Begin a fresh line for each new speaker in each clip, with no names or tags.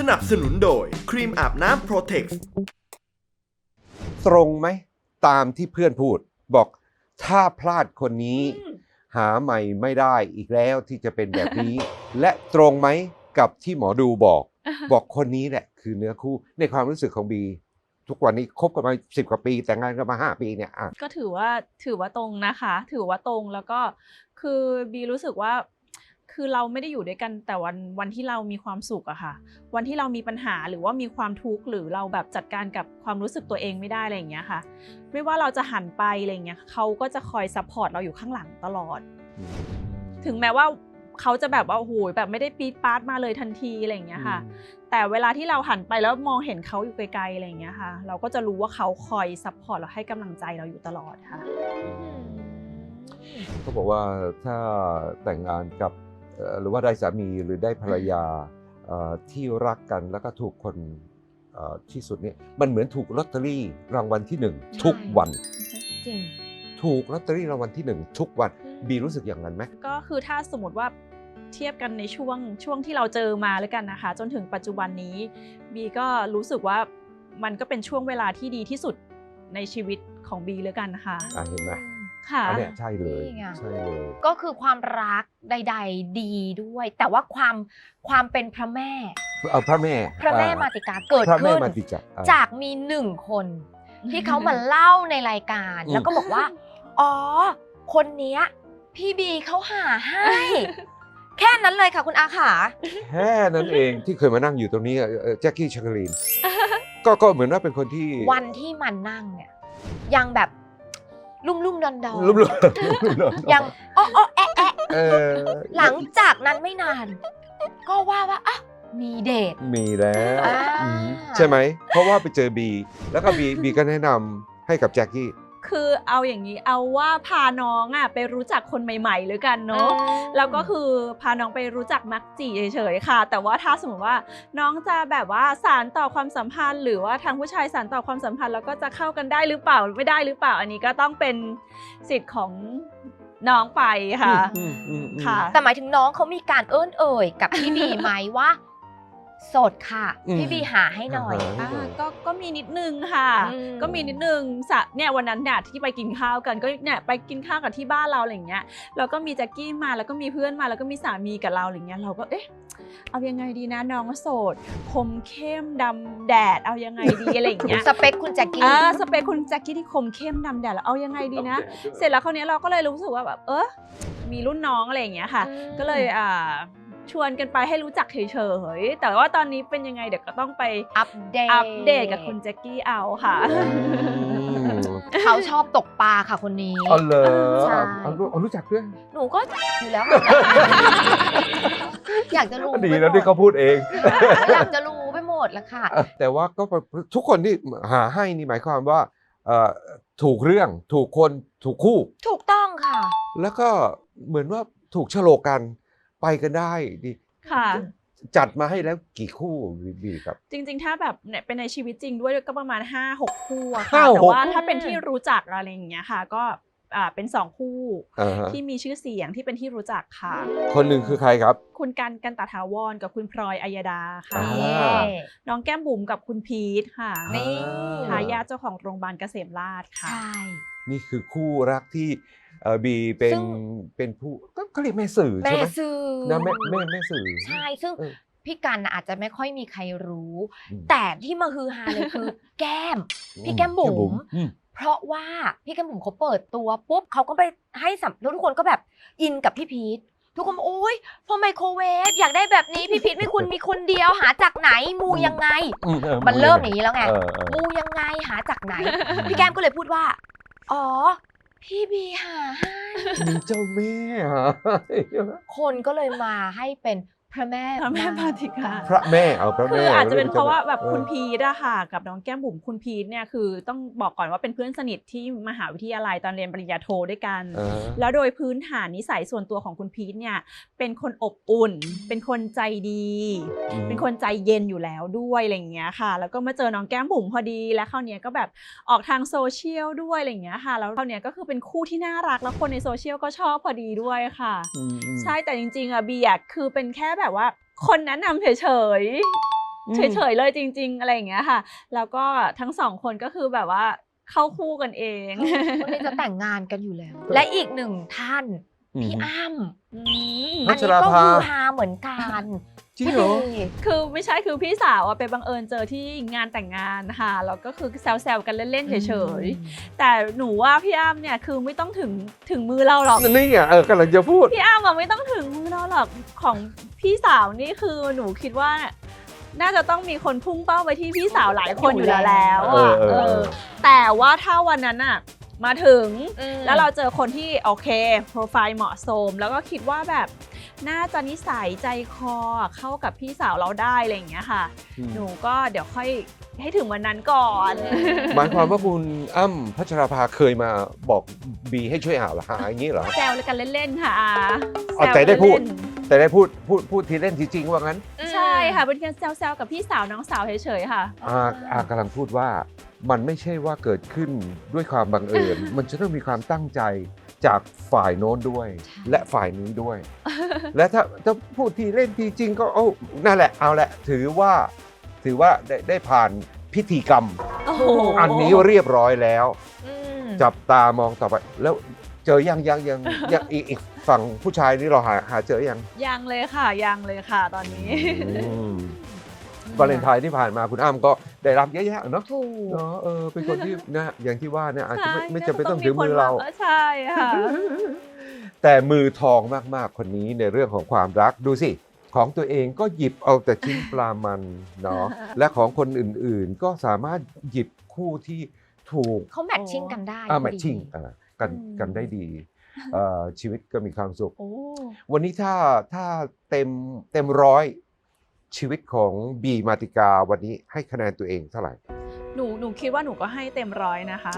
สนับสนุนโดยครีมอาบน้ำ Protex
ตรงไหม ตามที่เพื่อนพูด บอกถ้าพลาดคนนี้ หาใหม่ไม่ได้อีกแล้วที่จะเป็นแบบนี้ และตรงไหมกับที่หมอดูบอก บอกคนนี้แหละคือเนื้อคู่ในความรู้สึกของบี ทุกวันนี้คบกันมาสิบกว่าปี แต่งงานกันมาห้าปีเนี่ยอะ
ก็ถือว่าถือว่าตรงนะคะ ถือว่าตรงแล้วก็คือบีรู้สึกว่า คือเราไม่ได้อยู่ด้วยกันแต่วันวันที่เรามีความสุขอะค่ะ วันที่เรามีปัญหาหรือว่ามีความทุกข์หรือเราแบบจัดการกับความรู้สึกตัวเองไม่ได้อะไรอย่างเงี้ยค่ะ ไม่ว่าเราจะหันไปอะไรอย่างเงี้ยเขาก็จะคอยซัพพอร์ตเราอยู่ข้างหลังตลอด ถึงแม้ว่าเขาจะแบบว่าโอ้โหแบบไม่ได้ปี๊ดปาร์ตมาเลยทันทีอะไรอย่างเงี้ยค่ะ แต่เวลาที่เราหันไปแล้วมองเห็นเขาอยู่ไกลๆอะไรอย่างเงี้ยค่ะ เราก็จะรู้ว่าเขาคอยซัพพอร์ตเราให้กำลังใจเราอยู่ตลอดค่ะ
เขาบอกว่าถ้าแต่งงานกับเอ่อ หรือว่าได้สามีหรือได้ภรรยาเอ่อที่รักกันแล้วก็ถูกคนเอ่อที่สุดเนี่ยมันเหมือนถูกลอตเตอรี่รางวัลที่หนึ่งทุกวัน
จริง
ถูกลอตเตอรี่รางวัลที่หนึ่งทุกวันบีรู้สึกอย่างนั้นไหม
ก็คือถ้าสมมติว่าเทียบกันในช่วงช่วงที่เราเจอมาแล้วกันนะคะ จนถึงปัจจุบันนี้บีก็รู้สึกว่ามันก็เป็นช่วงเวลาที่ดีที่สุดในชีวิตของบีเลยกันนะคะ
อะเห็นไหม
ค่ะ
อันเนี้ยใช่เลย
นี่ไง
ใช่เลย
ก็คือความรักใด ๆ ดีด้วย แต่ว่าความความเป็นพระแม่
เอาพระแม่
พระแม่
อ่
มาติกาเกิด
พระแม่
ขึ้น
มาติกาอะ
จากมีหนึ่งคน ที่เขามาเล่าในรายการ
อืม
แล้วก็บอกว่า อ๋อ คนเนี้ย พี่บีเขาหาให้ แค่นั้นเลยค่ะคุณอาขา
แค่นั้นเองที่เคยมานั่งอยู่ตรงนี้อะเอ่อแจ็คกี้ชักลีนก็ก็เหมือนว่าเป็นคนที่
วันที่มันนั่งเนี่ยยังแบบ ลุ่มลุ่มๆดอนดอน
ลุ่มๆลุ่มๆ
ยังอ้ออ้อแอะแอะ
เออ
หลังจากนั้นไม่นาน ก็ว่าว่าอะมีเดท
มีแล้ว
อ่า
อืมใช่ไหม เพราะว่าไปเจอบี แล้วก็บีบีก็แนะนำให้กับแจ็คกี้
คือเอาอย่างนี้เอาว่าพาน้องอะไปรู้จักคนใหม่ๆหรือกันเนาะแล้วก็คือพาน้องไปรู้จักมักจีเฉยๆค่ะ แต่ว่าถ้าสมมติว่าน้องจะแบบว่าสารต่อความสัมพันธ์ หรือว่าทางผู้ชายสารต่อความสัมพันธ์แล้วก็จะเข้ากันได้หรือเปล่าไม่ได้หรือเปล่าอันนี้ก็ต้องเป็นสิทธิ์ของน้องไปค่ะ
อืมอืมอืม
ค่ะ
แต่หมายถึงน้องเขามีการเอิ้นเอ่ยกับพี่บีไหมว่าโสดค่ะ
อืม
พี่บีหาให้หน่อย
หาให้
อ่าก็ก็มีนิดนึงค่ะ
อืม
ก็มีนิดนึงสะเนี่ยวันนั้นเนี่ยที่ไปกินข้าวกันก็เนี่ยไปกินข้าวกับที่บ้านเราอะไรอย่างเงี้ยเราก็มีแจ็คกี้มาแล้วก็มีเพื่อนมาแล้วก็มีสามีกับเราอะไรเงี้ยเราก็เอ๊ะเอายังไงดีนะน้องโสดคมเข้มดำแดดเอายังไงดีอะไรอย่างเงี้ย
สเปคคุณแจ็คกี้
อ่าสเปคคุณแจ็คกี้ที่คมเข้มดำแดดแล้วเอายังไงดีนะ เสร็จแล้วคราวเนี้ยเราก็เลยรู้สึกว่าแบบเออมีรุ่นน้องอะไรอย่างเงี้ยค่ะ
อืม
ก็เลยอ่า ชวนกันไปให้รู้จักเฉยๆ แต่ว่าตอนนี้เป็นยังไงเดี๋ยวก็ต้องไป
อัปเดต
อัปเดตกับคุณแจ็คกี้เอาค่ะ
อืม
เขาชอบตกปลาค่ะคนนี้
อ๋อเหรอ
ใช่
เอารู้เอารู้จักด้วย
หนูก็อยู่แล้วอยากจะรู้
ดี
ไป
แล้ว
หม
ที่เขาพูดเอง
อยากจะรู้ไปหมดแล้วค่ะ
แต่ว่าก็ทุกคนที่หาให้นี่หมายความว่าเอ่อถูกเรื่องถูกคนถูกคู่
ถูกต้องค่ะ
แล้วก็เหมือนว่าถูกโฉลกกัน ไปกันได้ดี
ค่ะ
จัดมาให้แล้วกี่คู่บีบีครับ
จริง ๆ ถ้าแบบเนี่ยเป็นในชีวิตจริงด้วยก็ประมาณ 5 6 คู่อะ
ห้า
ค่ะ
หก
แต่ว่าถ้าเป็นที่รู้จักอะไรอย่างเงี้ยค่ะ ก็อ่าเป็นสองคู่
อ่าฮะ
ที่มีชื่อเสียงที่เป็นที่รู้จักค่ะ
คนหนึ่งคือใครครับ
คุณกันกันตาถาวรกับคุณพลอยอัยดาค่ะ
อ่า
นี่
น้องแก้มบุ๋มกับคุณพีทค่ะ
นี่
ทายาทเจ้าของโรงพยาบาลเกษมราชค่ะ
ใช่
นี่คือคู่รักที่ เอ่อบีเป็น
ซึ่ง
เป็นผู้ก็ก็เรียกแม่สื่อ
แม่
ใช่ไหม
สื่อ
นะแม่แม่แม่สื่อ
ใช่ซึ่ง
เออ
พี่กันน่ะอาจจะไม่ค่อยมีใครรู้
อืม
แต่ที่มาฮือฮาเลยคือ แก้ม พี่แก้มบุ๋ม
อืม
เพราะว่าพี่แก้มบุ๋มเขาเปิดตัวปุ๊บเขาก็ไปให้สัมแล้วทุกคนก็แบบอินกับพี่พีททุกคนบอกโอ๊ยพอไมโครเวฟอยากได้แบบนี้พี่พีทไม่คุณมีคนเดียวหาจากไหนมูยังไง
อืออ
มันเริ่มอย่างนี้แล้วไง
เออเออ
มูยังไงหาจากไหน พี่แก้มก็เลยพูดว่า อ๋อ พี่บีหาให้
มีเจ้าแม่ฮะ
คนก็เลยมาให้เป็น พระแม่
พระแม่มาติกา
พระแม่เอาพระ
คื
แม่
ออาจจะเป็นเพราะว่าแบบ
เออ
คุณพีทอะค่ะ กับน้องแก้มบุ๋มคุณพีทเนี่ยคือต้องบอกก่อนว่าเป็นเพื่อนสนิทที่มหาวิทยาลัยตอนเรียนปริญญาโทด้วยกัน
เออ
แล้วโดยพื้นฐานนิสัยส่วนตัวของคุณพีทเนี่ยเป็นคนอบอุ่น เป็นคนใจดี
อืม
เป็นคนใจเย็นอยู่แล้วด้วยอะไรอย่างเงี้ยค่ะ แล้วก็มาเจอน้องแก้มบุ๋มพอดี แล้วคราวเนี้ยก็แบบออกทางโซเชียลด้วยอะไรอย่างเงี้ยค่ะ แล้วคราวเนี้ยก็คือเป็นคู่ที่น่ารักแล้วคนในโซเชียลก็ชอบพอดีด้วยค่ะ
อืมอืม
ใช่แต่จริงๆอะบีอะคือเป็นแค่แบบว่า คนแนะนำเฉย
อืม
เฉยๆเลยจริง ๆ อะไรอย่างเงี้ยค่ะ แล้วก็ทั้งสองคนก็คือแบบว่าเข้าคู่กันเอง
วันนี้จะแต่งงานกันอยู่แล้ว และอีกหนึ่งท่าน
อืม
พี่อ้ำ
อืม
พั
อัน
ช
นี้
รา
ก็
ภา
ฮือฮาเหมือนกัน
จริงเหรอ
พี่
คือไม่ใช่คือพี่สาวอะไปบังเอิญเจอที่งานแต่งงานค่ะแล้วก็คือแซวๆกันเล่นๆเฉยๆแต่หนูว่าพี่อ้ำเนี่ยคือไม่ต้องถึงถึงมือเราหรอก
นี่ไงเออกำลังจะพูด
พี่อ้ำอะไม่ต้องถึงมือเราหรอกของพี่สาวนี่คือหนูคิดว่า น่าจะต้องมีคนพุ่งเป้าไปที่พี่สาวหลายคนอยู่แล้วแล้ว
เออ
อะ
เออ
เอ
เอ
อ
อ
แต่ว่าถ้าวันนั้นอะมาถึง
อืม
แล้วเราเจอคนที่โอเคโปรไฟล์เหมาะสม แล้วก็คิดว่าแบบ น่าจะนิสัยใจคอเข้ากับพี่สาวเราได้อะไรอย่างเงี้ยค่ะ หนูก็เดี๋ยวค่อยให้ถึงวันนั้นก่อน
หมายความว่าคุณอ้ำพัชราภาเคยมาบอกบีให้ช่วยหาหาอย่างนี้เหรอ
แซวกันเล่นๆค่ะอา
เอาแต่ได้พูด
แซวเล่น
แต่ได้พูดพูดพูดทีเล่นทีจริงว่างั้น
ๆใช่ค่ะเป็นการแซวๆกับพี่สาวน้องสาวเฉยๆค่ะ
อาอากำลังพูดว่ามันไม่ใช่ว่าเกิดขึ้นด้วยความบังเอิญ มันจะต้องมีความตั้งใจ จากฝ่ายโน้นด้วย และฝ่ายนี้ด้วย และถ้าถ้าพูดทีเล่นทีจริงก็โอ้นั่นแหละเอาแหละถือว่าถือว่าได้ได้ผ่านพิธีกรรม
โอ้โห
อันนี้เรียบร้อยแล้ว
อืม
จับตามองต่อไป แล้วเจอยังยังยังยังอีกอีกฝั่งผู้ชายนี่เราหาหาเจอยัง
ยังเลยค่ะยังเลยค่ะตอนนี้
อืม วาเลนไทน์ที่ผ่านมาคุณอ้ำก็ได้รับเยอะแยะเนาะ
ถูก
เนาะเออเป็นคนที่นะอย่างที่ว่าเนี่ยอาจจะไม่
ใช่
ไม่จำเป็น
น่าจะ
ต้องถึงมือเรา
มีคนมใช่ค่ะ
แต่มือทองมากๆคนนี้ในเรื่องของความรักดูสิของตัวเองก็หยิบเอาแต่ชิ้นปลามันเนาะและของคนอื่นๆ ก็สามารถหยิบคู่ที่ถูก
เขาแมทชิ่งกันได้
อ่า
พ
แม
อ
ท
ดี
ชิ่งอ่ากัน
อืม
กันได้ดีเอ่อชีวิตก็มีความสุข
โอ้
วันนี้ถ้าถ้าเต็มเต็มร้อย ชีวิตของบีมาติกาวันนี้ให้คะแนนตัวเองเท่าไหร่
หนูหนูคิดว่าหนูก็ให้เต็มร้อยนะคะ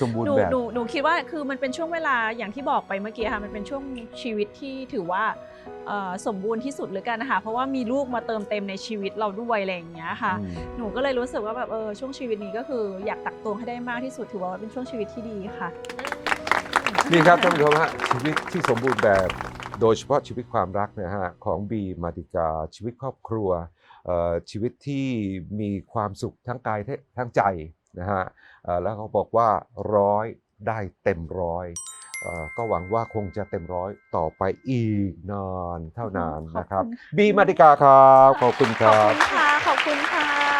สมบูร
ห
ณ์
นู
แบบ
หนูหนูคิดว่าคือมันเป็นช่วงเวลาอย่างที่บอกไปเมื่อกี้ค่ะมันเป็นช่วงชีวิตที่ถือว่าเอ่อสมบูรณ์ที่สุดเลยกันนะคะเพราะว่ามีลูกมาเติมเต็มในชีวิตเราด้วยอะไรอย่างเงี้ยค่ะ
อืม
หนูก็เลยรู้สึกว่าแบบเออช่วงชีวิตนี้ก็คืออยากตักตวงให้ได้มากที่สุดถือว่าเป็นช่วงชีวิตที่ดีค่ะ
นี่ครับท่านผู้ชมฮะชีวิตที่สมบูรณ์แบบ โดยเฉพาะชีวิตความรักนะฮะของบีมาติกาชีวิตครอบครัวเอ่อชีวิตที่มีความสุขทั้งกายทั้งใจนะฮะเอ่อแล้วเขาบอกว่าร้อยได้เต็มร้อยเอ่อก็หวังว่าคงจะเต็มร้อยต่อไปอีกนานเท่านานนะครับ
ขอบคุณ
บีมาติกาครับ ขอบคุณค
ขอบ
รับ
คุณค่ะ ขอบคุณค่ะ